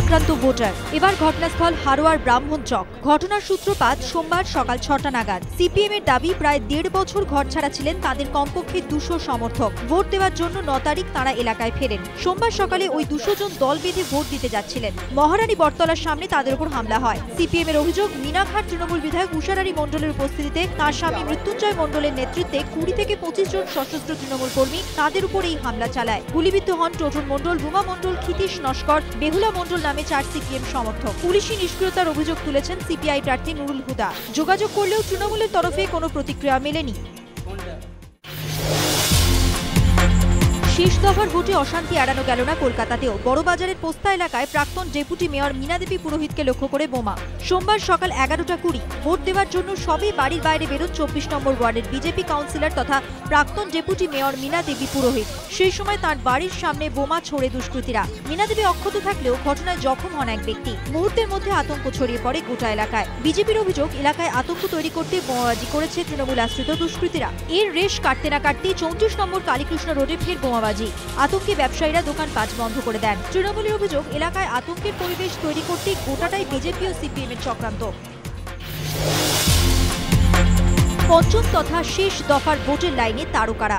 আক্রান্ত ভোটার। এবার ঘটনাস্থল হারোয়ার ব্রাহ্মণ চক। ঘটনার সূত্রপাত সোমবার সকাল ছটা নাগাদ। সিপিএম এর দাবি, প্রায় দেড় বছর ঘর ছাড়া ছিলেন তাদের কমপক্ষে দুশো সমর্থক। ভোট দেওয়ার জন্য ন তারিখ তারা এলাকায় ফেরেন। সোমবার সকালে ওই দুশো জন দল বেঁধে ভোট দিতে যাচ্ছিলেন। মহারানী বটতলার সামনে তাদের উপর হামলা হয়। সিপিএম এর অভিযোগ, মিনাঘাট তৃণমূল বিধায়ক উষারানী মণ্ডলের উপস্থিতিতে তার স্বামী মৃত্যুঞ্জয় মণ্ডলের নেতৃত্বে কুড়ি থেকে পঁচিশ জন সশস্ত্র তৃণমূল কর্মী তাদের উপর এই হামলা চালায়। গুলিবিদ্ধ হন টোটন মণ্ডল, রুমা মণ্ডল, ক্ষিতীশ নস্কর, বেহুলা মণ্ডল নামে চার সিপিএম সমর্থক। পুলিশি নিষ্ক্রিয়তার অভিযোগ তুলেছেন সিপিআই প্রার্থী নুরুল হুদা। যোগাযোগ করলেও তৃণমূলের তরফে কোনো প্রতিক্রিয়া মেলেনি। দফার ভোটে অশান্তি এড়ানো গেল না কলকাতাতেও। বড়বাজারের পোস্তা এলাকায় প্রাক্তন ডেপুটি মেয়র মীনাদেবী পুরোহিতকে লক্ষ্য করে বোমা। সোমবার সকাল এগারোটা কুড়ি, ভোট দেওয়ার জন্য সবই বাড়ির বাইরে বেরোন চব্বিশ নম্বর ওয়ার্ডের বিজেপি কাউন্সিলর তথা প্রাক্তন ডেপুটি মেয়র মীনা দেবী পুরোহিত। সেই সময় তার বাড়ির সামনে বোমা ছোড়ে দুষ্কৃতীরা। মীনা দেবী অক্ষত থাকলেও ঘটনায় জখম হন এক ব্যক্তি। মুহূর্তের মধ্যে আতঙ্ক ছড়িয়ে পড়ে গোটা এলাকায়। বিজেপির অভিযোগ, এলাকায় আতঙ্ক তৈরি করতে বোমাবাজি করেছে তৃণমূল আশ্রিত দুষ্কৃতীরা। এর রেশ কাটতে না কাটতেই চৌত্রিশ নম্বর কালীকৃষ্ণ রোডে ফের বোমাবাজি। আতঙ্কে ব্যবসায়ীরা দোকান কাজ বন্ধ করে দেন। তৃণমূলের অভিযোগ, এলাকায় আতঙ্কের পরিবেশ তৈরি করতে গোটাটাই বিজেপি ও সিপিএম এর চক্রান্ত। পঞ্চম তথা শেষ দফার ভোটের লাইনে তারকারা।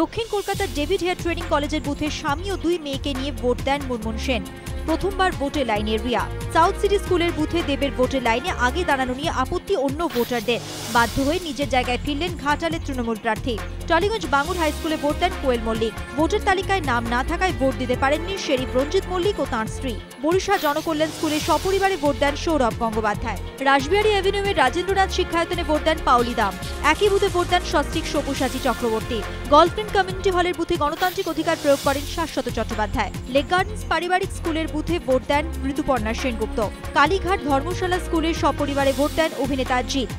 দক্ষিণ কলকাতার ডেভিড হেয়ার ট্রেনিং কলেজের বুথে স্বামী ও দুই মেয়েকে নিয়ে ভোট দেন মুনমুন সেন। প্রথমবার ভোটের লাইনে রিয়া। সাউথ সিটি স্কুলের বুথে দেবের ভোটের লাইনে আগে দাঁড়ানো নিয়ে আপত্তি অন্য ভোটারদের। বাধ্য হয়ে নিজের জায়গায় ফিরলেন ঘাটালের তৃণমূল প্রার্থী। টলিগঞ্জ বাঙুর হাই স্কুলে ভোট দেন কোয়েল মল্লিক। ভোটের তালিকায় নাম না থাকায় ভোট দিতে পারেননি শেরিফ রঞ্জিত মল্লিক ও তাঁর স্ত্রী। বরিশা জনকল্যাণ স্কুলে সপরিবারে ভোট দেন সৌরভ গঙ্গোপাধ্যায়। রাসবিহারী অ্যাভিনিউয়ের রাজেন্দ্রনাথ শিক্ষায়তনে ভোট দেন পাউলি দাম। একই বুথে ভোট দেন সস্ত্রিক Sabyasachi Chakraborty. Golf green community হলের বুথে গণতান্ত্রিক অধিকার প্রয়োগ করেন শাশ্বত চট্টোপাধ্যায়। লেক গার্ডেন্স পারিবারিক স্কুলের বুথে ভোট দেন ঋতুপর্ণা সেনগুপ্ত। কালীঘাট ধর্মশালা স্কুলের সপরিবারে ভোট দেন অভিনেতা জিৎ।